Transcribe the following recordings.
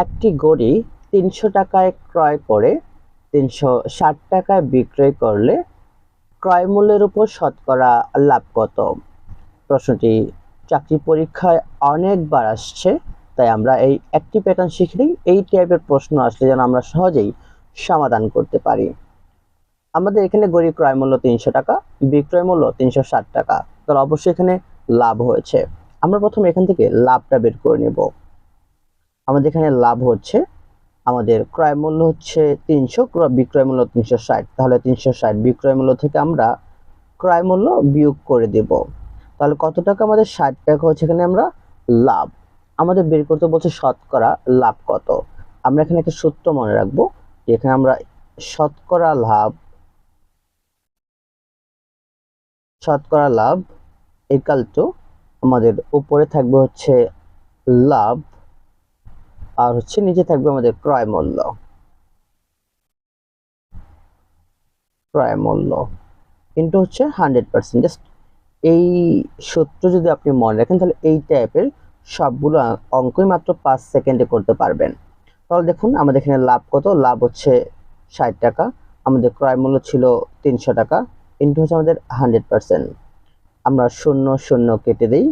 একটি গড়ি তিনশো টাকায় ক্রয় করে, তিনশো ষাট টাকায় বিক্রয় করলে ক্রয় মূল্যের উপর শতকরা লাভ কত? প্রশ্নটি চাকরি পরীক্ষায় অনেকবার আসছে, তাই আমরা এই একটি প্যাটার্ন শিখলেই এই টাইপের প্রশ্ন আসলে যেন আমরা সহজেই সমাধান করতে পারি। আমাদের এখানে গড়ি ক্রয় মূল্য তিনশো টাকা, বিক্রয় মূল্য তিনশো ষাট টাকা। তাহলে অবশ্যই এখানে লাভ হয়েছে। আমরা প্রথমে এখান থেকে লাভটা বের করে নেব। আমাদের এখানে লাভ হচ্ছে আমাদের ক্রয় মূল্য হচ্ছে তিনশো বিক্রয় মূল্য তিনশো ষাট। তাহলে তিনশো ষাট বিক্রয় মূল্য থেকে আমরা ক্রয় মূল্য বিয়োগ করে দেব। তাহলে কত টাকা আমাদের ষাট টাকা হচ্ছে এখানে আমরা লাভ। আমাদের বের করতে বলছে শতকরা লাভ কত। আমরা এখানে একটা সূত্র মনে রাখব এখানে আমরা শতকরা লাভ শতকরা লাভ একাল টু আমাদের উপরে থাকবে হচ্ছে লাভ আর হচ্ছে নিচে থাকবে আমাদের ক্রয় মূল্য ক্রয় মূল্য কিন্তু হচ্ছে হান্ড্রেড পার্সেন্ট জাস্ট এই সূত্র যদি আপনি মনে রাখেন, তাহলে এই টাইপের সবগুলো অঙ্কই মাত্র পাঁচ সেকেন্ডে করতে পারবেন। তাহলে দেখুন, আমাদের এখানে লাভ কত? লাভ হচ্ছে ষাট টাকা। আমাদের ক্রয় মূল্য ছিল তিনশো টাকা ইন্টু হচ্ছে আমাদের হান্ড্রেড পার্সেন্ট আমরা শূন্য শূন্য কেটে দিই,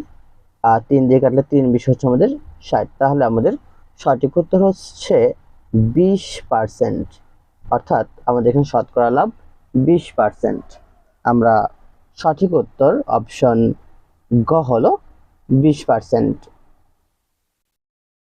আর তিন দিয়ে কাটলে তিন, বিশ হচ্ছে আমাদের ষাট। তাহলে আমাদের সঠিক উত্তর হচ্ছে বিশ পারসেন্ট অর্থাৎ আমাদের এখানে শতকরা লাভ বিশ পারসেন্ট আমরা সঠিক উত্তর অপশন গ হলো বিশ পার্সেন্ট